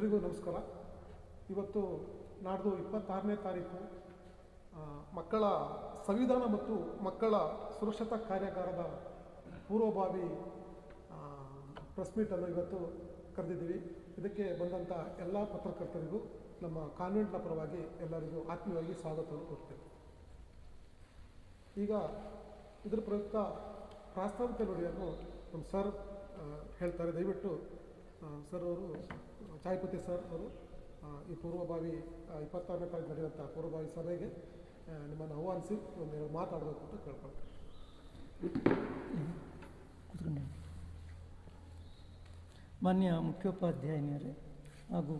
ಎಲ್ರಿಗೂ ನಮಸ್ಕಾರ. ಇವತ್ತು ನಾಡ್ದು ಇಪ್ಪತ್ತಾರನೇ ತಾರೀಕು ಮಕ್ಕಳ ಸಂವಿಧಾನ ಮತ್ತು ಮಕ್ಕಳ ಸುರಕ್ಷತಾ ಕಾರ್ಯಾಗಾರದ ಪೂರ್ವಭಾವಿ ಪ್ರೆಸ್ ಮೀಟನ್ನು ಇವತ್ತು ಕರೆದಿದ್ದೀವಿ. ಇದಕ್ಕೆ ಬಂದಂಥ ಎಲ್ಲ ಪತ್ರಕರ್ತರಿಗೂ, ನಮ್ಮ ಕಾನ್ವೆಂಟ್ನ ಪರವಾಗಿ ಎಲ್ಲರಿಗೂ ಆತ್ಮೀಯವಾಗಿ ಸ್ವಾಗತವನ್ನು ಕೊಡ್ತೇವೆ ಈಗ ಇದರ ಪ್ರಯುಕ್ತ ಪ್ರಾಸ್ತಾವಿಕ ನುಡಿಯನ್ನು ನಮ್ಮ ಸರ್ ಹೇಳ್ತಾರೆ. ದಯವಿಟ್ಟು ಸರ್ ಅವರು ಚಾಯ್ಪತಿ ಸರ್ ಅವರು ಈ ಪೂರ್ವಭಾವಿ ಇಪ್ಪತ್ತಾರನೇ ತಾರೀಕು ನಡೆಯುವಂಥ ಪೂರ್ವಭಾವಿ ಸಭೆಗೆ ನಿಮ್ಮನ್ನು ಆಹ್ವಾನಿಸಿ ಒಂದು ಮಾತಾಡಬೇಕು ಅಂತ ಕೇಳ್ಕೊಳ್ತೀನಿ. ಮಾನ್ಯ ಮುಖ್ಯೋಪಾಧ್ಯಾಯಿನಿಯರೇ ಹಾಗೂ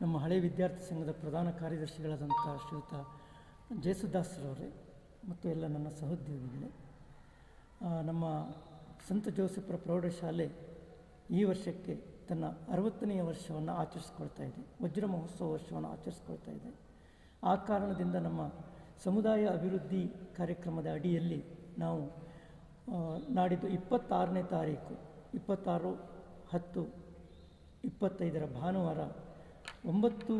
ನಮ್ಮ ಹಳೆ ವಿದ್ಯಾರ್ಥಿ ಸಂಘದ ಪ್ರಧಾನ ಕಾರ್ಯದರ್ಶಿಗಳಾದಂಥ ಶ್ರೀಯುತ ಜೇಸುದಾಸ್ರವರೇ ಮತ್ತು ಎಲ್ಲ ನನ್ನ ಸಹೋದ್ಯೋಗಿಗಳೇ ನಮ್ಮ ಸಂತ ಜೋಸೆಫರ ಪ್ರೌಢಶಾಲೆ ಈ ವರ್ಷಕ್ಕೆ ತನ್ನ ಅರವತ್ತನೆಯ ವರ್ಷವನ್ನು ಆಚರಿಸ್ಕೊಳ್ತಾ ಇದೆ. ವಜ್ರ ಮಹೋತ್ಸವ ವರ್ಷವನ್ನು ಆಚರಿಸ್ಕೊಳ್ತಾ ಇದೆ. ಆ ಕಾರಣದಿಂದ ನಮ್ಮ ಸಮುದಾಯ ಅಭಿವೃದ್ಧಿ ಕಾರ್ಯಕ್ರಮದ ಅಡಿಯಲ್ಲಿ ನಾವು ನಾಡಿದ್ದು ಇಪ್ಪತ್ತಾರನೇ ತಾರೀಕು, ಇಪ್ಪತ್ತಾರು, ಹತ್ತು, ಇಪ್ಪತ್ತೈದರ ಭಾನುವಾರ ಒಂಬತ್ತು,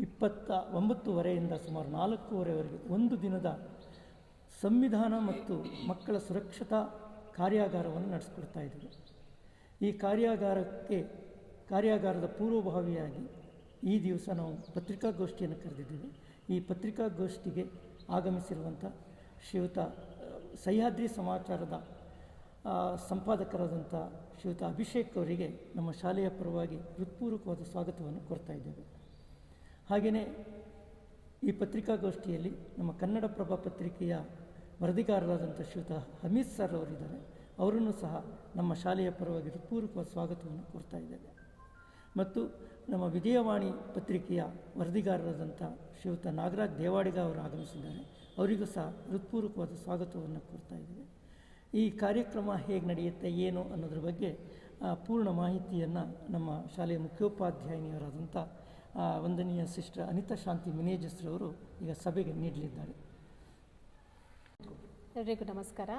ಇಪ್ಪತ್ತ, ಒಂಬತ್ತುವರೆಯಿಂದ ಸುಮಾರು ನಾಲ್ಕೂವರೆವರೆಗೆ ಒಂದು ದಿನದ ಸಂವಿಧಾನ ಮತ್ತು ಮಕ್ಕಳ ಸುರಕ್ಷತಾ ಕಾರ್ಯಾಗಾರವನ್ನು ನಡೆಸ್ಕೊಡ್ತಾ ಇದ್ದೀವಿ. ಈ ಕಾರ್ಯಾಗಾರಕ್ಕೆ ಕಾರ್ಯಾಗಾರದ ಪೂರ್ವಭಾವಿಯಾಗಿ ಈ ದಿವಸ ನಾವು ಪತ್ರಿಕಾಗೋಷ್ಠಿಯನ್ನು ಕರೆದಿದ್ದೇವೆ. ಈ ಪತ್ರಿಕಾಗೋಷ್ಠಿಗೆ ಆಗಮಿಸಿರುವಂಥ ಶ್ರೀಯುತ ಸಹ್ಯಾದ್ರಿ ಸಮಾಚಾರದ ಸಂಪಾದಕರಾದಂಥ ಶ್ರೀಯುತ ಅಭಿಷೇಕ್ ಅವರಿಗೆ ನಮ್ಮ ಶಾಲೆಯ ಪರವಾಗಿ ಹೃತ್ಪೂರ್ವಕವಾದ ಸ್ವಾಗತವನ್ನು ಕೊಡ್ತಾ ಇದ್ದೇವೆ. ಹಾಗೆಯೇ ಈ ಪತ್ರಿಕಾಗೋಷ್ಠಿಯಲ್ಲಿ ನಮ್ಮ ಕನ್ನಡಪ್ರಭ ಪತ್ರಿಕೆಯ ವರದಿಗಾರರಾದಂಥ ಶ್ರೀಯುತ ಹಮೀದ್ ಸರ್ ಅವರಿದ್ದಾರೆ. ಅವರನ್ನು ಸಹ ನಮ್ಮ ಶಾಲೆಯ ಪರವಾಗಿ ಹೃತ್ಪೂರ್ವಕ ಸ್ವಾಗತವನ್ನು ಕೋರ್ತಾ ಇದ್ದೇವೆ. ಮತ್ತು ನಮ್ಮ ವಿಜಯವಾಣಿ ಪತ್ರಿಕೆಯ ವರದಿಗಾರರಾದಂಥ ಶ್ರೀಯುತ ನಾಗರಾಜ್ ದೇವಾಡಿಗ ಅವರು ಆಗಮಿಸಿದ್ದಾರೆ. ಅವರಿಗೂ ಸಹ ಹೃತ್ಪೂರ್ವಕವಾದ ಸ್ವಾಗತವನ್ನು ಕೋರ್ತಾ ಇದ್ದೇವೆ. ಈ ಕಾರ್ಯಕ್ರಮ ಹೇಗೆ ನಡೆಯುತ್ತೆ, ಏನು ಅನ್ನೋದ್ರ ಬಗ್ಗೆ ಪೂರ್ಣ ಮಾಹಿತಿಯನ್ನು ನಮ್ಮ ಶಾಲೆಯ ಮುಖ್ಯೋಪಾಧ್ಯಾಯಿನಿಯವರಾದಂಥ ವಂದನೀಯ ಸಿಸ್ಟರ್ ಅನಿತಾ ಶಾಂತಿ ಮಿನೇಜಸ್ರವರು ಈಗ ಸಭೆಗೆ ನೀಡಲಿದ್ದಾರೆ. ಎಲ್ರಿಗೂ ನಮಸ್ಕಾರ.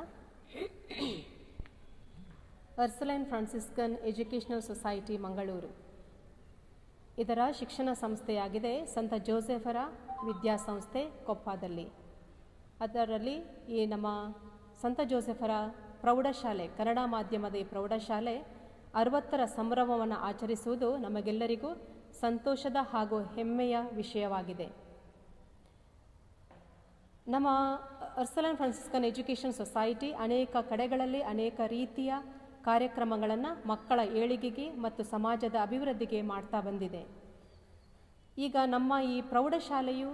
Ursuline Franciscan educational society Mangaluru ಇದರ ಶಿಕ್ಷಣ ಸಂಸ್ಥೆಯಾಗಿದೆ ಸಂತ ಜೋಸೆಫರ ವಿದ್ಯಾಸಂಸ್ಥೆ ಕೊಪ್ಪದಲ್ಲಿ. ಅದರಲ್ಲಿ ಈ ನಮ್ಮ ಸಂತ ಜೋಸೆಫರ ಪ್ರೌಢಶಾಲೆ, ಕನ್ನಡ ಮಾಧ್ಯಮದ ಈ ಪ್ರೌಢಶಾಲೆ ಅರವತ್ತರ ಸಂಭ್ರಮವನ್ನು ಆಚರಿಸುವುದು ನಮಗೆಲ್ಲರಿಗೂ ಸಂತೋಷದ ಹಾಗೂ ಹೆಮ್ಮೆಯ ವಿಷಯವಾಗಿದೆ. ನಮ್ಮ ಅರ್ಸಲನ್ ಫ್ರಾನ್ಸಿಸ್ಕನ್ ಎಜುಕೇಷನ್ ಸೊಸೈಟಿ ಅನೇಕ ಕಡೆಗಳಲ್ಲಿ ಅನೇಕ ರೀತಿಯ ಕಾರ್ಯಕ್ರಮಗಳನ್ನು ಮಕ್ಕಳ ಏಳಿಗೆಗೆ ಮತ್ತು ಸಮಾಜದ ಅಭಿವೃದ್ಧಿಗೆ ಮಾಡ್ತಾ ಬಂದಿದೆ. ಈಗ ನಮ್ಮ ಈ ಪ್ರೌಢಶಾಲೆಯು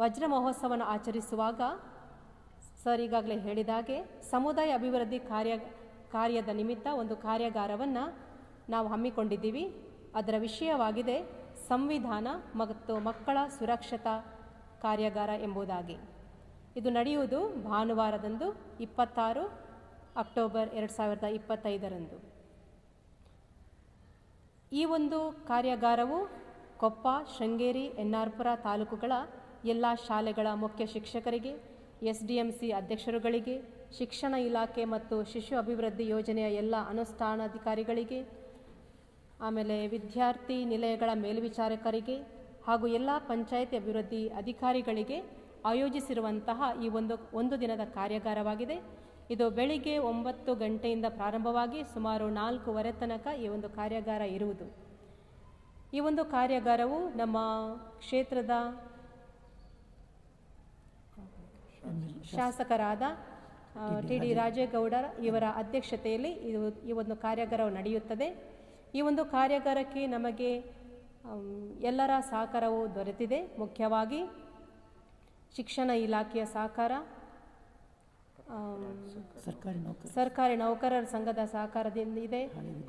ವಜ್ರ ಮಹೋತ್ಸವವನ್ನು ಆಚರಿಸುವಾಗ, ಸರ್ ಈಗಾಗಲೇ ಹೇಳಿದಾಗೆ ಸಮುದಾಯ ಅಭಿವೃದ್ಧಿ ಕಾರ್ಯ, ಕಾರ್ಯದ ನಿಮಿತ್ತ ಒಂದು ಕಾರ್ಯಾಗಾರವನ್ನು ನಾವು ಹಮ್ಮಿಕೊಂಡಿದ್ದೀವಿ. ಅದರ ವಿಷಯವಾಗಿದೆ ಸಂವಿಧಾನ ಮತ್ತು ಮಕ್ಕಳ ಸುರಕ್ಷತಾ ಕಾರ್ಯಾಗಾರ ಎಂಬುದಾಗಿ. ಇದು ನಡೆಯುವುದು ಭಾನುವಾರದಂದು ಇಪ್ಪತ್ತಾರು ಅಕ್ಟೋಬರ್ ಎರಡು ಸಾವಿರದ ಇಪ್ಪತ್ತೈದರಂದು. ಈ ಒಂದು ಕಾರ್ಯಾಗಾರವು ಕೊಪ್ಪ, ಶೃಂಗೇರಿ, ಎನ್ನಾರ್ಪುರ ತಾಲೂಕುಗಳ ಎಲ್ಲ ಶಾಲೆಗಳ ಮುಖ್ಯ ಶಿಕ್ಷಕರಿಗೆ ಎಸ್ ಡಿ ಎಂ ಸಿ ಅಧ್ಯಕ್ಷರುಗಳಿಗೆ, ಶಿಕ್ಷಣ ಇಲಾಖೆ ಮತ್ತು ಶಿಶು ಅಭಿವೃದ್ಧಿ ಯೋಜನೆಯ ಎಲ್ಲ ಅನುಷ್ಠಾನಾಧಿಕಾರಿಗಳಿಗೆ, ಆಮೇಲೆ ವಿದ್ಯಾರ್ಥಿ ನಿಲಯಗಳ ಮೇಲ್ವಿಚಾರಕರಿಗೆ ಹಾಗೂ ಎಲ್ಲ ಪಂಚಾಯತಿ ಅಭಿವೃದ್ಧಿ ಅಧಿಕಾರಿಗಳಿಗೆ ಆಯೋಜಿಸಿರುವಂತಹ ಈ ಒಂದು ಒಂದು ದಿನದ ಕಾರ್ಯಾಗಾರವಾಗಿದೆ. ಇದು ಬೆಳಿಗ್ಗೆ ಒಂಬತ್ತು ಗಂಟೆಯಿಂದ ಪ್ರಾರಂಭವಾಗಿ ಸುಮಾರು ನಾಲ್ಕೂವರೆ ತನಕ ಈ ಒಂದು ಕಾರ್ಯಾಗಾರ ಇರುವುದು. ಈ ಒಂದು ಕಾರ್ಯಾಗಾರವು ನಮ್ಮ ಕ್ಷೇತ್ರದ ಶಾಸಕರಾದ ಟಿ ಡಿ ರಾಜೇಗೌಡರ ಇವರ ಅಧ್ಯಕ್ಷತೆಯಲ್ಲಿ ಇದು ಈ ಒಂದು ಕಾರ್ಯಾಗಾರವು ನಡೆಯುತ್ತದೆ. ಈ ಒಂದು ಕಾರ್ಯಾಗಾರಕ್ಕೆ ನಮಗೆ ಎಲ್ಲರ ಸಹಕಾರವು ದೊರೆತಿದೆ. ಮುಖ್ಯವಾಗಿ ಶಿಕ್ಷಣ ಇಲಾಖೆಯ ಸಹಕಾರ ಸರ್ಕಾರಿ ನೌಕರ ಸರ್ಕಾರಿ ನೌಕರರ ಸಂಘದ ಸಹಕಾರದಿಂದ ಇದೆ.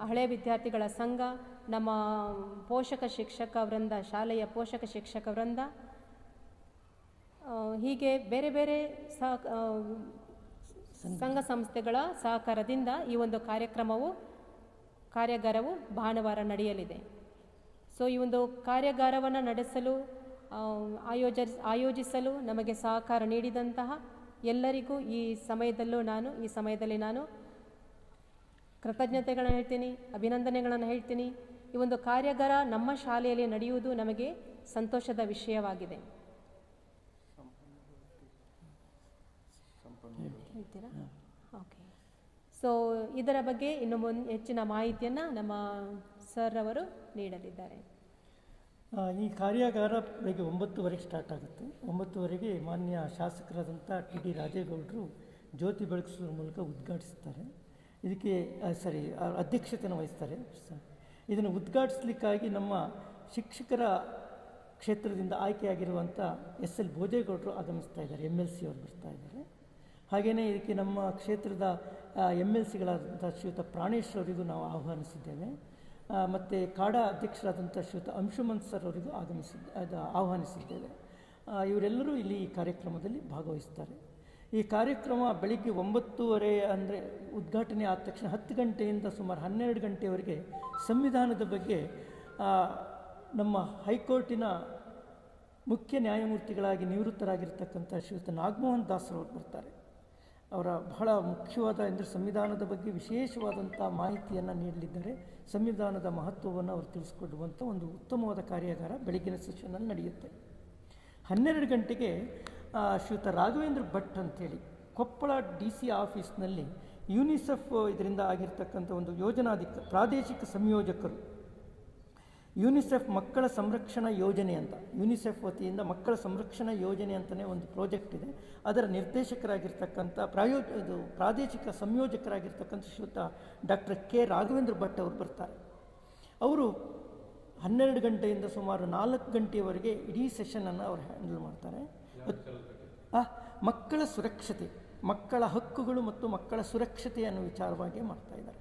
ಹಳೆ ವಿದ್ಯಾರ್ಥಿಗಳ ಸಂಘ ನಮ್ಮ ಪೋಷಕ ಶಿಕ್ಷಕ ವೃಂದ ಶಾಲೆಯ ಪೋಷಕ ಶಿಕ್ಷಕ ವೃಂದ ಹೀಗೆ ಬೇರೆ ಬೇರೆ ಸಹ ಸಂಘ. ಸಂಸ್ಥೆಗಳ ಸಹಕಾರದಿಂದ ಈ ಒಂದು ಕಾರ್ಯಕ್ರಮವು ಕಾರ್ಯಾಗಾರವು ಭಾನುವಾರ ನಡೆಯಲಿದೆ. ಸೊ ಈ ಒಂದು ಕಾರ್ಯಾಗಾರವನ್ನು ನಡೆಸಲು ಆಯೋಜ ಆಯೋಜಿಸಲು ನಮಗೆ ಸಹಕಾರ ನೀಡಿದಂತಹ ಎಲ್ಲರಿಗೂ ಈ ಸಮಯದಲ್ಲೂ ನಾನು, ಈ ಸಮಯದಲ್ಲಿ ನಾನು ಕೃತಜ್ಞತೆಗಳನ್ನು ಹೇಳ್ತೀನಿ, ಅಭಿನಂದನೆಗಳನ್ನು ಹೇಳ್ತೀನಿ. ಈ ಒಂದು ಕಾರ್ಯಾಗಾರ ನಮ್ಮ ಶಾಲೆಯಲ್ಲಿ ನಡೆಯುವುದು ನಮಗೆ ಸಂತೋಷದ ವಿಷಯವಾಗಿದೆ. ಓಕೆ. ಸೊ ಇದರ ಬಗ್ಗೆ ಇನ್ನು ಮುನ್, ಹೆಚ್ಚಿನ ಮಾಹಿತಿಯನ್ನು ನಮ್ಮ ಸರ್ ಅವರು ನೀಡಲಿದ್ದಾರೆ. ಈ ಕಾರ್ಯಾಗಾರ ಬೆಳಗ್ಗೆ ಒಂಬತ್ತುವರೆಗೆ ಸ್ಟಾರ್ಟ್ ಆಗುತ್ತೆ. ಒಂಬತ್ತುವರೆಗೆ ಮಾನ್ಯ ಶಾಸಕರಾದಂಥ ಟಿ ಡಿ ರಾಜೇಗೌಡರು ಜ್ಯೋತಿ ಬೆಳಗಿಸುವ ಮೂಲಕ ಉದ್ಘಾಟಿಸ್ತಾರೆ. ಇದಕ್ಕೆ ಸರಿ ಅಧ್ಯಕ್ಷತೆಯನ್ನು ವಹಿಸ್ತಾರೆ. ಇದನ್ನು ಉದ್ಘಾಟಿಸ್ಲಿಕ್ಕಾಗಿ ನಮ್ಮ ಶಿಕ್ಷಕರ ಕ್ಷೇತ್ರದಿಂದ ಆಯ್ಕೆಯಾಗಿರುವಂಥ ಎಸ್ ಎಲ್ ಭೋಜೇಗೌಡರು ಆಗಮಿಸ್ತಾ ಇದ್ದಾರೆ, ಎಂ ಎಲ್ ಸಿ ಅವರು ಬರ್ತಾ ಇದ್ದಾರೆ. ಹಾಗೆಯೇ ಇದಕ್ಕೆ ನಮ್ಮ ಕ್ಷೇತ್ರದ ಎಂ ಎಲ್ ಸಿಗಳಾದಂಥ ಶ್ರೀಯುತ ಪ್ರಾಣೇಶ್ ಅವರಿಗೂ ನಾವು ಆಹ್ವಾನಿಸಿದ್ದೇವೆ. ಮತ್ತು ಕಾಡಾ ಅಧ್ಯಕ್ಷರಾದಂಥ ಶ್ರೀಯುತ ಅಂಶುಮನ್ ಸರ್ ಅವರಿಗೂ ಆಗಮಿಸಿದ್ದ ಅದು, ಆಹ್ವಾನಿಸಿದ್ದೇವೆ. ಇವರೆಲ್ಲರೂ ಇಲ್ಲಿ ಈ ಕಾರ್ಯಕ್ರಮದಲ್ಲಿ ಭಾಗವಹಿಸ್ತಾರೆ. ಈ ಕಾರ್ಯಕ್ರಮ ಬೆಳಿಗ್ಗೆ ಒಂಬತ್ತೂವರೆ ಅಂದರೆ ಉದ್ಘಾಟನೆ ಆದ ತಕ್ಷಣ ಹತ್ತು ಗಂಟೆಯಿಂದ ಸುಮಾರು ಹನ್ನೆರಡು ಗಂಟೆಯವರೆಗೆ ಸಂವಿಧಾನದ ಬಗ್ಗೆ ನಮ್ಮ ಹೈಕೋರ್ಟಿನ ಮುಖ್ಯ ನ್ಯಾಯಮೂರ್ತಿಗಳಾಗಿ ನಿವೃತ್ತರಾಗಿರ್ತಕ್ಕಂಥ ಶ್ರೀಯುತ ನಾಗಮೋಹನ್ ದಾಸರವರು ಬರ್ತಾರೆ. ಅವರ ಬಹಳ ಮುಖ್ಯವಾದ ಅಂದರೆ ಸಂವಿಧಾನದ ಬಗ್ಗೆ ವಿಶೇಷವಾದಂಥ ಮಾಹಿತಿಯನ್ನು ನೀಡಲಿದ್ದಾರೆ. ಸಂವಿಧಾನದ ಮಹತ್ವವನ್ನು ಅವರು ತಿಳಿಸ್ಕೊಡುವಂಥ ಒಂದು ಉತ್ತಮವಾದ ಕಾರ್ಯಾಗಾರ ಬೆಳಗಿನ ಸೆಷನಲ್ಲಿ ನಡೆಯುತ್ತೆ. ಹನ್ನೆರಡು ಗಂಟೆಗೆ ಶ್ರೀಯುತ ರಾಘವೇಂದ್ರ ಭಟ್ ಅಂಥೇಳಿ ಕೊಪ್ಪಳ ಡಿ ಸಿ ಆಫೀಸ್ನಲ್ಲಿ ಯುನಿಸೆಫ್ ಇದರಿಂದ ಆಗಿರ್ತಕ್ಕಂಥ ಒಂದು ಯೋಜನಾಧಿಕ ಪ್ರಾದೇಶಿಕ ಸಂಯೋಜಕರು ಯುನಿಸೆಫ್ ಮಕ್ಕಳ ಸಂರಕ್ಷಣಾ ಯೋಜನೆ ಅಂತ. ಯುನಿಸೆಫ್ ವತಿಯಿಂದ ಮಕ್ಕಳ ಸಂರಕ್ಷಣಾ ಯೋಜನೆ ಅಂತಲೇ ಒಂದು ಪ್ರಾಜೆಕ್ಟ್ ಇದೆ. ಅದರ ನಿರ್ದೇಶಕರಾಗಿರ್ತಕ್ಕಂಥ ಪ್ರಾಯೋ, ಇದು ಪ್ರಾದೇಶಿಕ ಸಂಯೋಜಕರಾಗಿರ್ತಕ್ಕಂಥ ಶ್ರೀಯುತ ಡಾಕ್ಟರ್ ಕೆ. ರಾಘವೇಂದ್ರ ಭಟ್ ಅವರು ಬರ್ತಾರೆ. ಅವರು ಹನ್ನೆರಡು ಗಂಟೆಯಿಂದ ಸುಮಾರು ನಾಲ್ಕು ಗಂಟೆಯವರೆಗೆ ಇಡೀ ಸೆಷನನ್ನು ಅವರು ಹ್ಯಾಂಡಲ್ ಮಾಡ್ತಾರೆ. ಮಕ್ಕಳ ಸುರಕ್ಷತೆ, ಮಕ್ಕಳ ಹಕ್ಕುಗಳು ಮತ್ತು ಮಕ್ಕಳ ಸುರಕ್ಷತೆ ಅನ್ನೋ ವಿಚಾರವಾಗಿ ಮಾಡ್ತಾ ಇದ್ದಾರೆ.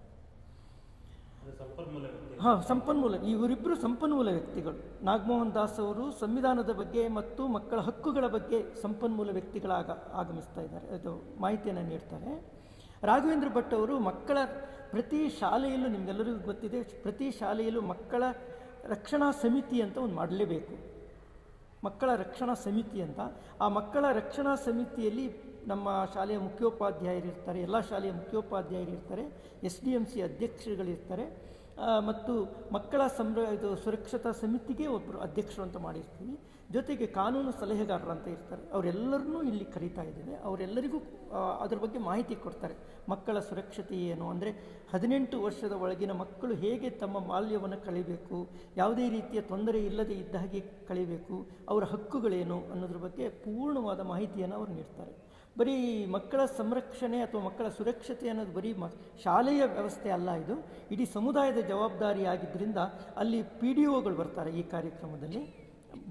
ಹಾಂ, ಸಂಪನ್ಮೂಲ. ಇವರಿಬ್ಬರು ಸಂಪನ್ಮೂಲ ವ್ಯಕ್ತಿಗಳು. ನಾಗಮೋಹನ್ ದಾಸ್ ಅವರು ಸಂವಿಧಾನದ ಬಗ್ಗೆ ಮತ್ತು ಮಕ್ಕಳ ಹಕ್ಕುಗಳ ಬಗ್ಗೆ ಸಂಪನ್ಮೂಲ ವ್ಯಕ್ತಿಗಳಾಗ ಆಗಮಿಸ್ತಾ ಇದ್ದಾರೆ. ಅದು ಮಾಹಿತಿಯನ್ನು ನೀಡ್ತಾರೆ. ರಾಘವೇಂದ್ರ ಭಟ್ ಅವರು ಮಕ್ಕಳ ಪ್ರತಿ ಶಾಲೆಯಲ್ಲೂ ನಿಮಗೆಲ್ಲರಿಗೂ ಗೊತ್ತಿದೆ, ಪ್ರತಿ ಶಾಲೆಯಲ್ಲೂ ಮಕ್ಕಳ ರಕ್ಷಣಾ ಸಮಿತಿ ಅಂತ ಒಂದು ಮಾಡಲೇಬೇಕು. ಮಕ್ಕಳ ರಕ್ಷಣಾ ಸಮಿತಿ ಅಂತ. ಆ ಮಕ್ಕಳ ರಕ್ಷಣಾ ಸಮಿತಿಯಲ್ಲಿ ನಮ್ಮ ಶಾಲೆಯ ಮುಖ್ಯೋಪಾಧ್ಯಾಯರು ಇರ್ತಾರೆ ಎಲ್ಲ ಶಾಲೆಯ ಮುಖ್ಯೋಪಾಧ್ಯಾಯರು ಇರ್ತಾರೆ ಎಸ್ ಡಿ ಎಂ ಸಿ ಅಧ್ಯಕ್ಷರುಗಳಿರ್ತಾರೆ ಮತ್ತು ಮಕ್ಕಳ ಸಂರ, ಇದು ಸುರಕ್ಷತಾ ಸಮಿತಿಗೆ ಒಬ್ಬರು ಅಧ್ಯಕ್ಷರು ಅಂತ ಮಾಡಿರ್ತೀವಿ ಜೊತೆಗೆ ಕಾನೂನು ಸಲಹೆಗಾರರು ಅಂತ ಇರ್ತಾರೆ. ಅವರೆಲ್ಲರನ್ನೂ ಇಲ್ಲಿ ಕರೀತಾ ಇದ್ದೇವೆ ಅವರೆಲ್ಲರಿಗೂ ಅದ್ರ ಬಗ್ಗೆ ಮಾಹಿತಿ ಕೊಡ್ತಾರೆ. ಮಕ್ಕಳ ಸುರಕ್ಷತೆ ಏನು? ಅಂದರೆ ಹದಿನೆಂಟು ವರ್ಷದ ಒಳಗಿನ ಮಕ್ಕಳು ಹೇಗೆ ತಮ್ಮ ಮಾಲ್ಯವನ್ನು ಕಳಿಬೇಕು ಯಾವುದೇ ರೀತಿಯ ತೊಂದರೆ ಇಲ್ಲದೆ ಇದ್ದ ಹಾಗೆ ಕಳಿಬೇಕು ಅವರ ಹಕ್ಕುಗಳೇನು? ಅನ್ನೋದ್ರ ಬಗ್ಗೆ ಪೂರ್ಣವಾದ ಮಾಹಿತಿಯನ್ನು ಅವರು ನೀಡ್ತಾರೆ. ಬರೀ ಮಕ್ಕಳ ಸಂರಕ್ಷಣೆ ಅಥವಾ ಮಕ್ಕಳ ಸುರಕ್ಷತೆ ಅನ್ನೋದು ಬರೀ ಮ, ಶಾಲೆಯ ವ್ಯವಸ್ಥೆ ಅಲ್ಲ ಇದು. ಇಡೀ ಸಮುದಾಯದ ಜವಾಬ್ದಾರಿ ಆಗಿದ್ದರಿಂದ ಅಲ್ಲಿ ಪಿ ಡಿ ಒಗಳು ಬರ್ತಾರೆ ಈ ಕಾರ್ಯಕ್ರಮದಲ್ಲಿ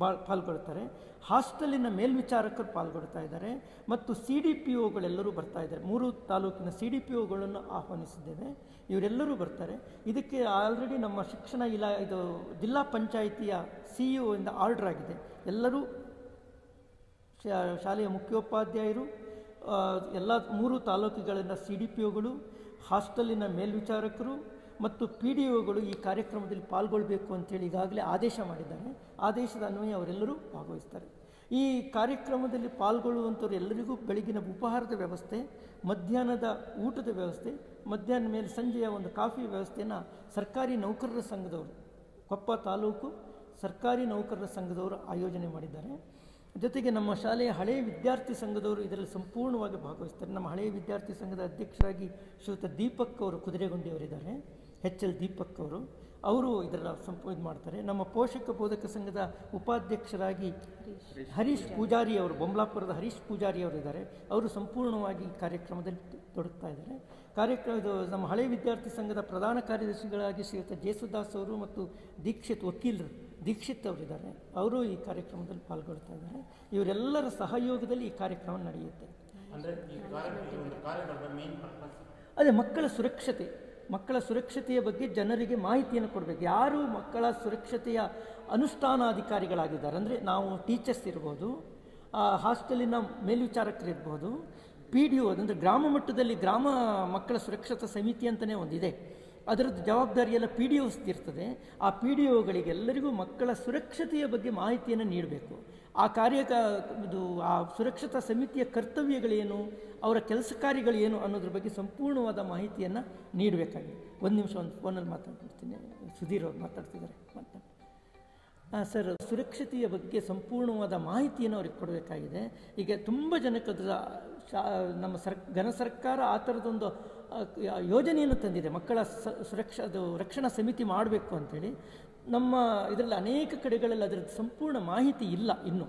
ಬಾ ಪಾಲ್ಗೊಳ್ತಾರೆ. ಹಾಸ್ಟೆಲಿನ ಮೇಲ್ವಿಚಾರಕರು ಪಾಲ್ಗೊಳ್ತಾ ಇದ್ದಾರೆ ಮತ್ತು ಸಿ ಡಿ ಪಿ ಒಗಳೆಲ್ಲರೂ ಬರ್ತಾ ಇದ್ದಾರೆ. ಮೂರು ತಾಲೂಕಿನ ಸಿ ಡಿ ಪಿ ಒಗಳನ್ನು ಆಹ್ವಾನಿಸಿದ್ದೇವೆ. ಇವರೆಲ್ಲರೂ ಬರ್ತಾರೆ. ಇದಕ್ಕೆ ಆಲ್ರೆಡಿ ನಮ್ಮ ಶಿಕ್ಷಣ ಇಲಾ, ಇದು ಜಿಲ್ಲಾ ಪಂಚಾಯಿತಿಯ ಸಿ ಇ ಇಂದ ಆರ್ಡರ್ ಆಗಿದೆ. ಎಲ್ಲರೂ ಶಾಲೆಯ ಮುಖ್ಯೋಪಾಧ್ಯಾಯರು ಎಲ್ಲ ಮೂರು ತಾಲೂಕುಗಳಿಂದ ಸಿ ಡಿ ಪಿ ಒಗಳು ಹಾಸ್ಟೆಲಿನ ಮೇಲ್ವಿಚಾರಕರು ಮತ್ತು ಪಿ ಡಿ ಒಗಳು ಈ ಕಾರ್ಯಕ್ರಮದಲ್ಲಿ ಪಾಲ್ಗೊಳ್ಳಬೇಕು ಅಂತೇಳಿ ಈಗಾಗಲೇ ಆದೇಶ ಮಾಡಿದ್ದಾರೆ. ಆದೇಶದ ಅನ್ವಯ ಅವರೆಲ್ಲರೂ ಭಾಗವಹಿಸ್ತಾರೆ. ಈ ಕಾರ್ಯಕ್ರಮದಲ್ಲಿ ಪಾಲ್ಗೊಳ್ಳುವಂಥವ್ರು ಎಲ್ಲರಿಗೂ ಬೆಳಗಿನ ಉಪಹಾರದ ವ್ಯವಸ್ಥೆ, ಮಧ್ಯಾಹ್ನದ ಊಟದ ವ್ಯವಸ್ಥೆ, ಮಧ್ಯಾಹ್ನ ಮೇಲೆ ಸಂಜೆಯ ಒಂದು ಕಾಫಿ ವ್ಯವಸ್ಥೆಯನ್ನು ಸರ್ಕಾರಿ ನೌಕರರ ಸಂಘದವರು, ಕೊಪ್ಪ ತಾಲೂಕು ಸರ್ಕಾರಿ ನೌಕರರ ಸಂಘದವರು ಆಯೋಜನೆ ಮಾಡಿದ್ದಾರೆ. ಜೊತೆಗೆ ನಮ್ಮ ಶಾಲೆಯ ಹಳೆಯ ವಿದ್ಯಾರ್ಥಿ ಸಂಘದವರು ಇದರಲ್ಲಿ ಸಂಪೂರ್ಣವಾಗಿ ಭಾಗವಹಿಸ್ತಾರೆ. ನಮ್ಮ ಹಳೆಯ ವಿದ್ಯಾರ್ಥಿ ಸಂಘದ ಅಧ್ಯಕ್ಷರಾಗಿ ಶ್ರೀಯುತ ದೀಪಕ್ ಅವರು ಕುದುರೆಗುಂಡಿಯವರಿದ್ದಾರೆ. ಎಚ್ ಎಲ್ ದೀಪಕ್ ಅವರು. ಅವರು ಇದರ ಸಂಪೂ ಮಾಡ್ತಾರೆ. ನಮ್ಮ ಪೋಷಕ ಬೋಧಕ ಸಂಘದ ಉಪಾಧ್ಯಕ್ಷರಾಗಿ ಹರೀಶ್ ಪೂಜಾರಿ ಅವರು, ಬೊಮ್ಲಾಪುರದ ಹರೀಶ್ ಪೂಜಾರಿ ಅವರು ಇದ್ದಾರೆ. ಅವರು ಸಂಪೂರ್ಣವಾಗಿ ಕಾರ್ಯಕ್ರಮದಲ್ಲಿ ತೊಡಗ್ತಾ ಇದ್ದಾರೆ. ಕಾರ್ಯಕ್ರಮ ನಮ್ಮ ಹಳೆಯ ವಿದ್ಯಾರ್ಥಿ ಸಂಘದ ಪ್ರಧಾನ ಕಾರ್ಯದರ್ಶಿಗಳಾಗಿ ಶ್ರೀಯುತ ಜೇಸುದಾಸ್ ಅವರು ಮತ್ತು ದೀಕ್ಷಿತ್ ವಕೀಲರು ದೀಕ್ಷಿತ್ ಅವರಿದ್ದಾರೆ ಅವರು ಈ ಕಾರ್ಯಕ್ರಮದಲ್ಲಿ ಪಾಲ್ಗೊಳ್ತಾ ಇದ್ದಾರೆ. ಇವರೆಲ್ಲರ ಸಹಯೋಗದಲ್ಲಿ ಈ ಕಾರ್ಯಕ್ರಮ ನಡೆಯುತ್ತೆ. ಅದೇ ಮಕ್ಕಳ ಸುರಕ್ಷತೆ. ಮಕ್ಕಳ ಸುರಕ್ಷತೆಯ ಬಗ್ಗೆ ಜನರಿಗೆ ಮಾಹಿತಿಯನ್ನು ಕೊಡಬೇಕು. ಯಾರು ಮಕ್ಕಳ ಸುರಕ್ಷತೆಯ ಅನುಷ್ಠಾನಾಧಿಕಾರಿಗಳಾಗಿದ್ದಾರೆ? ಅಂದರೆ ನಾವು ಟೀಚರ್ಸ್ ಇರ್ಬೋದು ಆ, ಹಾಸ್ಟೆಲಿನ ಮೇಲ್ವಿಚಾರಕರಿರ್ಬೋದು ಪಿ ಡಿ ಒ ಅಂದರೆ ಗ್ರಾಮ ಮಟ್ಟದಲ್ಲಿ ಗ್ರಾಮ ಮಕ್ಕಳ ಸುರಕ್ಷತಾ ಸಮಿತಿ ಅಂತಲೇ ಒಂದಿದೆ. ಅದರದ್ದು ಜವಾಬ್ದಾರಿಯೆಲ್ಲ ಪಿ ಡಿ ಒಸ್ ಇರ್ತದೆ. ಆ ಪಿ ಡಿ ಒಗಳಿಗೆಲ್ಲರಿಗೂ ಮಕ್ಕಳ ಸುರಕ್ಷತೆಯ ಬಗ್ಗೆ ಮಾಹಿತಿಯನ್ನು ನೀಡಬೇಕು. ಆ ಕಾರ್ಯ ಇದು, ಆ ಸುರಕ್ಷತಾ ಸಮಿತಿಯ ಕರ್ತವ್ಯಗಳೇನು, ಅವರ ಕೆಲಸ ಕಾರ್ಯಗಳೇನು ಅನ್ನೋದ್ರ ಬಗ್ಗೆ ಸಂಪೂರ್ಣವಾದ ಮಾಹಿತಿಯನ್ನು ನೀಡಬೇಕಾಗಿದೆ ಒಂದು ನಿಮಿಷ, ಒಂದು ಫೋನಲ್ಲಿ ಮಾತಾಡ್ತಿರ್ತೀನಿ ಸುಧೀರ್ ಅವ್ರು ಮಾತಾಡ್ತಿದ್ದಾರೆ. ಮಾತಾಡ್ತೀನಿ ಹಾಂ ಸರ್, ಸುರಕ್ಷತೆಯ ಬಗ್ಗೆ ಸಂಪೂರ್ಣವಾದ ಮಾಹಿತಿಯನ್ನು ಅವ್ರಿಗೆ ಕೊಡಬೇಕಾಗಿದೆ. ಈಗ ತುಂಬ ಜನಕ್ಕೆ ನಮ್ಮ ಸರ್ ಘನ ಸರ್ಕಾರ ಆ ಥರದೊಂದು ಯೋಜನೆಯನ್ನು ತಂದಿದೆ. ಮಕ್ಕಳ ಸುರಕ್ಷಾ ಅದು ರಕ್ಷಣಾ ಸಮಿತಿ ಮಾಡಬೇಕು ಅಂಥೇಳಿ ನಮ್ಮ ಇದರಲ್ಲಿ ಅನೇಕ ಕಡೆಗಳಲ್ಲಿ ಅದರ ಸಂಪೂರ್ಣ ಮಾಹಿತಿ ಇಲ್ಲ ಇನ್ನು.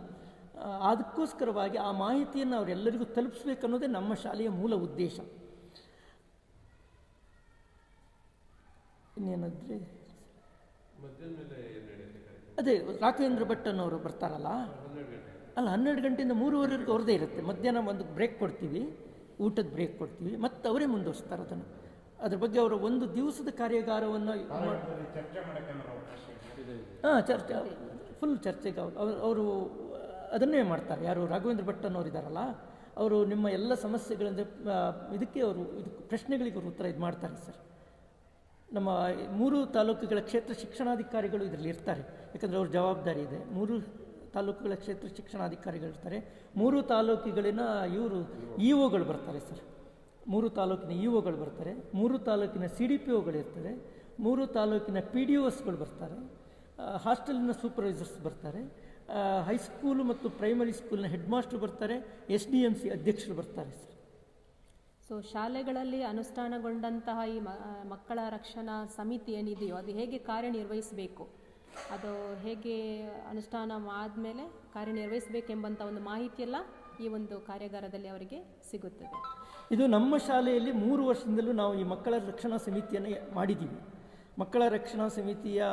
ಅದಕ್ಕೋಸ್ಕರವಾಗಿ ಆ ಮಾಹಿತಿಯನ್ನು ಅವರೆಲ್ಲರಿಗೂ ತಲುಪಿಸ್ಬೇಕನ್ನೋದೇ ನಮ್ಮ ಶಾಲೆಯ ಮೂಲ ಉದ್ದೇಶ. ಇನ್ನೇನಾದರೆ? ಅದೇ ರಾಘವೇಂದ್ರ ಭಟ್ ಅನ್ನೋರು ಬರ್ತಾರಲ್ಲ? ಅಲ್ಲ ಹನ್ನೆರಡು ಗಂಟೆಯಿಂದ ಮೂರುವರೆವರೆಗೂ ಅವ್ರದ್ದೇ ಇರುತ್ತೆ. ಮಧ್ಯಾಹ್ನ ಒಂದು ಬ್ರೇಕ್ ಕೊಡ್ತೀವಿ ಊಟದ ಬ್ರೇಕ್ ಕೊಡ್ತೀವಿ ಮತ್ತು ಅವರೇ ಮುಂದುವರಿಸ್ತಾರೆ ಅದನ್ನು. ಅದ್ರ ಬಗ್ಗೆ ಅವರ ಒಂದು ದಿವಸದ ಕಾರ್ಯಾಗಾರವನ್ನು ಹಾಂ ಚರ್ಚೆ ಫುಲ್ ಚರ್ಚೆಗೆ ಅವರು ಅವರು ಅದನ್ನೇ ಮಾಡ್ತಾರೆ. ಯಾರು ರಾಘವೇಂದ್ರ ಭಟ್ ಅನ್ನೋರು ಇದ್ದಾರಲ್ಲ ಅವರು ನಿಮ್ಮ ಎಲ್ಲ ಸಮಸ್ಯೆಗಳಿಂದ ಇದಕ್ಕೆ ಅವರು ಇದಕ್ಕೆ ಪ್ರಶ್ನೆಗಳಿಗೆ ಅವರು ಉತ್ತರ ಇದು ಮಾಡ್ತಾರೆ ಸರ್. ನಮ್ಮ ಮೂರು ತಾಲೂಕುಗಳ ಕ್ಷೇತ್ರ ಶಿಕ್ಷಣಾಧಿಕಾರಿಗಳು ಇದರಲ್ಲಿ ಇರ್ತಾರೆ. ಯಾಕಂದರೆ ಅವ್ರ ಜವಾಬ್ದಾರಿ ಇದೆ. ಮೂರು ತಾಲೂಕುಗಳ ಕ್ಷೇತ್ರ ಶಿಕ್ಷಣಾಧಿಕಾರಿಗಳು ಇರ್ತಾರೆ ಮೂರು ತಾಲೂಕುಗಳಿನ ಇವರು ಇ ಒಗಳು ಬರ್ತಾರೆ ಸರ್. ಮೂರು ತಾಲೂಕಿನ ಇ ಒಗಳು ಬರ್ತಾರೆ. ಮೂರು ತಾಲೂಕಿನ ಸಿ ಡಿ ಪಿ ಒಗಳು ಇರ್ತಾರೆ. ಮೂರು ತಾಲೂಕಿನ ಪಿ ಡಿ ಒಸ್ಗಳು ಬರ್ತಾರೆ ಹಾಸ್ಟೆಲಿನ ಸೂಪರ್ವೈಸರ್ಸ್ ಬರ್ತಾರೆ. ಹೈಸ್ಕೂಲು ಮತ್ತು ಪ್ರೈಮರಿ ಸ್ಕೂಲ್ನ ಹೆಡ್ ಮಾಸ್ಟರ್ ಬರ್ತಾರೆ. ಎಸ್ ಡಿ ಎಂ ಸಿ ಅಧ್ಯಕ್ಷರು ಬರ್ತಾರೆ ಸರ್. ಸೊ ಶಾಲೆಗಳಲ್ಲಿ ಅನುಷ್ಠಾನಗೊಂಡಂತಹ ಈ ಮಕ್ಕಳ ರಕ್ಷಣಾ ಸಮಿತಿ ಏನಿದೆಯೋ, ಅದು ಹೇಗೆ ಕಾರ್ಯನಿರ್ವಹಿಸಬೇಕು? ಅದು ಹೇಗೆ ಅನುಷ್ಠಾನ ಆದಮೇಲೆ ಕಾರ್ಯನಿರ್ವಹಿಸಬೇಕೆಂಬಂಥ ಒಂದು ಮಾಹಿತಿಯೆಲ್ಲ ಈ ಒಂದು ಕಾರ್ಯಾಗಾರದಲ್ಲಿ ಅವರಿಗೆ ಸಿಗುತ್ತದೆ. ಇದು ನಮ್ಮ ಶಾಲೆಯಲ್ಲಿ ಮೂರು ವರ್ಷದಿಂದಲೂ ನಾವು ಈ ಮಕ್ಕಳ ರಕ್ಷಣಾ ಸಮಿತಿಯನ್ನು ಮಾಡಿದ್ದೀವಿ. ಮಕ್ಕಳ ರಕ್ಷಣಾ ಸಮಿತಿಯ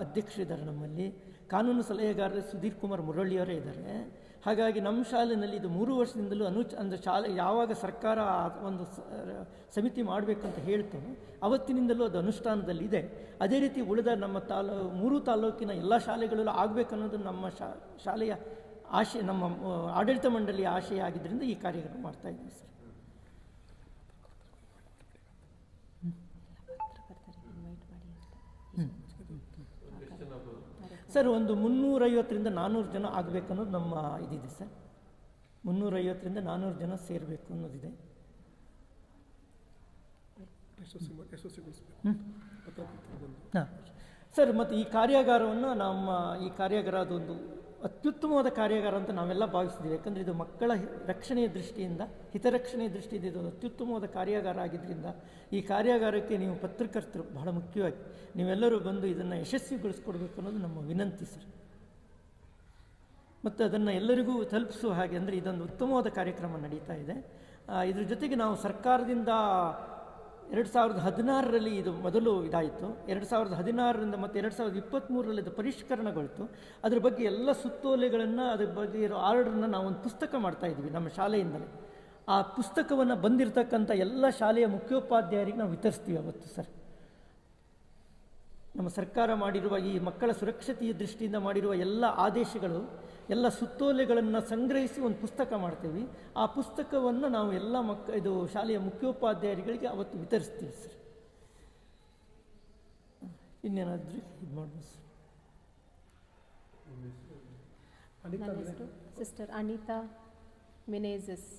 ಅಧ್ಯಕ್ಷರಿದ್ದಾರೆ ನಮ್ಮಲ್ಲಿ. ಕಾನೂನು ಸಲಹೆಗಾರರು ಸುಧೀರ್ ಕುಮಾರ್ ಮುರಳಿಯವರೇ ಇದ್ದಾರೆ. ಹಾಗಾಗಿ ನಮ್ಮ ಶಾಲೆಯಲ್ಲಿ ಇದು ಮೂರು ವರ್ಷದಿಂದಲೂ ಅನು ಅಂದರೆ ಶಾಲೆ ಯಾವಾಗ ಸರ್ಕಾರ ಒಂದು ಸಮಿತಿ ಸಮಿತಿ ಮಾಡಬೇಕಂತ ಹೇಳ್ತೇನೆ, ಅವತ್ತಿನಿಂದಲೂ ಅದು ಅನುಷ್ಠಾನದಲ್ಲಿದೆ. ಅದೇ ರೀತಿ ಉಳಿದ ನಮ್ಮ ತಾಲೂ, ಮೂರು ತಾಲೂಕಿನ ಎಲ್ಲ ಶಾಲೆಗಳಲ್ಲೂ ಆಗಬೇಕನ್ನೋದು ನಮ್ಮ ಶಾಲೆಯ ಆಶೆ, ನಮ್ಮ ಆಡಳಿತ ಮಂಡಳಿಯ ಆಶಯ ಆಗಿದ್ದರಿಂದ ಈ ಕಾರ್ಯಕ್ರಮ ಮಾಡ್ತಾ ಇದ್ದೀವಿ ಸರ್. ಸರ್ ಒಂದು ಮುನ್ನೂರೈವತ್ತರಿಂದ ನಾನ್ನೂರು ಜನ ಆಗಬೇಕು ಅನ್ನೋದು ನಮ್ಮ ಇದಿದೆ ಸರ್. ಮುನ್ನೂರೈವತ್ತರಿಂದ ನಾನ್ನೂರು ಜನ ಸೇರಬೇಕು ಅನ್ನೋದಿದೆ. ಹಾಂ. ಸರ್ ಮತ್ತು ಈ ಕಾರ್ಯಾಗಾರವನ್ನು ನಮ್ಮ ಈ ಕಾರ್ಯಾಗಾರ ಅದೊಂದು ಅತ್ಯುತ್ತಮವಾದ ಕಾರ್ಯಾಗಾರ ಅಂತ ನಾವೆಲ್ಲ ಭಾವಿಸಿದ್ದೀವಿ ಯಾಕಂದರೆ ಇದು ಮಕ್ಕಳ ರಕ್ಷಣೆಯ ದೃಷ್ಟಿಯಿಂದ, ಹಿತರಕ್ಷಣೆಯ ದೃಷ್ಟಿಯಿಂದ ಇದು ಅತ್ಯುತ್ತಮವಾದ ಕಾರ್ಯಾಗಾರ ಆಗಿದ್ದರಿಂದ ಈ ಕಾರ್ಯಾಗಾರಕ್ಕೆ ನೀವು ಪತ್ರಕರ್ತರು ಬಹಳ ಮುಖ್ಯವಾಗಿ, ನೀವೆಲ್ಲರೂ ಬಂದು ಇದನ್ನು ಯಶಸ್ವಿಗೊಳಿಸ್ಕೊಡ್ಬೇಕು ಅನ್ನೋದು ನಮ್ಮ ವಿನಂತಿ, ಸರ್. ಮತ್ತು ಅದನ್ನು ಎಲ್ಲರಿಗೂ ತಲುಪಿಸುವ ಹಾಗೆ, ಅಂದರೆ ಇದೊಂದು ಉತ್ತಮವಾದ ಕಾರ್ಯಕ್ರಮ ನಡೀತಾ ಇದೆ. ಇದ್ರ ಜೊತೆಗೆ ನಾವು ಸರ್ಕಾರದಿಂದ ಎರಡು ಸಾವಿರದ ಹದಿನಾರರಲ್ಲಿ ಇದು ಮೊದಲು ಇದಾಯಿತು. ಎರಡು ಸಾವಿರದ ಹದಿನಾರರಿಂದ ಮತ್ತು ಎರಡು ಸಾವಿರದ ಇಪ್ಪತ್ತ್ಮೂರರಲ್ಲಿ ಇದು ಪರಿಷ್ಕರಣಗೊಳ್ತು. ಅದ್ರ ಬಗ್ಗೆ ಎಲ್ಲ ಸುತ್ತೋಲೆಗಳನ್ನು, ಅದ್ರ ಬಗ್ಗೆ ಇರೋ ನಾವು ಒಂದು ಪುಸ್ತಕ ಮಾಡ್ತಾ ಇದ್ವಿ ನಮ್ಮ ಶಾಲೆಯಿಂದಲೇ. ಆ ಪುಸ್ತಕವನ್ನು ಬಂದಿರತಕ್ಕಂಥ ಎಲ್ಲ ಶಾಲೆಯ ಮುಖ್ಯೋಪಾಧ್ಯಾಯರಿಗೆ ನಾವು ವಿತರಿಸ್ತೀವಿ ಅವತ್ತು ಸರ್. ನಮ್ಮ ಸರ್ಕಾರ ಮಾಡಿರುವ ಈ ಮಕ್ಕಳ ಸುರಕ್ಷತೆಯ ದೃಷ್ಟಿಯಿಂದ ಮಾಡಿರುವ ಎಲ್ಲ ಆದೇಶಗಳು ಎಲ್ಲ ಸುತ್ತೋಲೆಗಳನ್ನು ಸಂಗ್ರಹಿಸಿ ಒಂದು ಪುಸ್ತಕ ಮಾಡ್ತೀವಿ. ಆ ಪುಸ್ತಕವನ್ನು ನಾವು ಎಲ್ಲ ಮಕ್ಕ ಇದು ಶಾಲೆಯ ಮುಖ್ಯೋಪಾಧ್ಯಾಯರಿಗೆ ಅವತ್ತು ವಿತರಿಸ್ತೀವಿ ಸರ್. ಇನ್ನೇನಾದರೂ ಇದು ಮಾಡ್ಬೋದು ಸರ್. Sister Anita Menezes.